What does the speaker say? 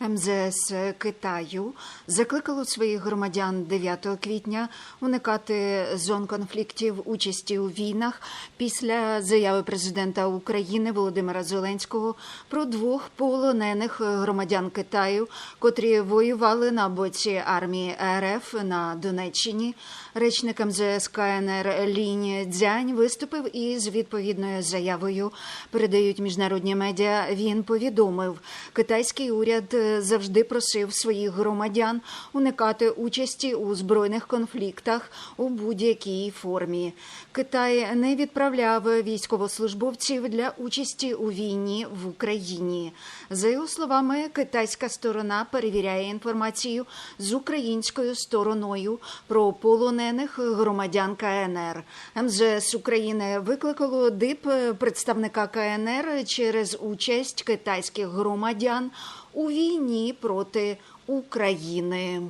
МЗС Китаю закликало своїх громадян 9 квітня уникати зон конфліктів участі у війнах після заяви президента України Володимира Зеленського про двох полонених громадян Китаю, котрі воювали на боці армії РФ на Донеччині. Речник МЗС КНР Лінь Дзянь виступив із відповідною заявою. Передають міжнародні медіа. Він повідомив, китайський уряд завжди просив своїх громадян уникати участі у збройних конфліктах у будь-якій формі. Китай не відправляв військовослужбовців для участі у війні в Україні. За його словами, китайська сторона перевіряє інформацію з українською стороною про полонених громадян КНР. МЗС України викликало ДИП представника КНР через участь китайських громадян у війні проти України.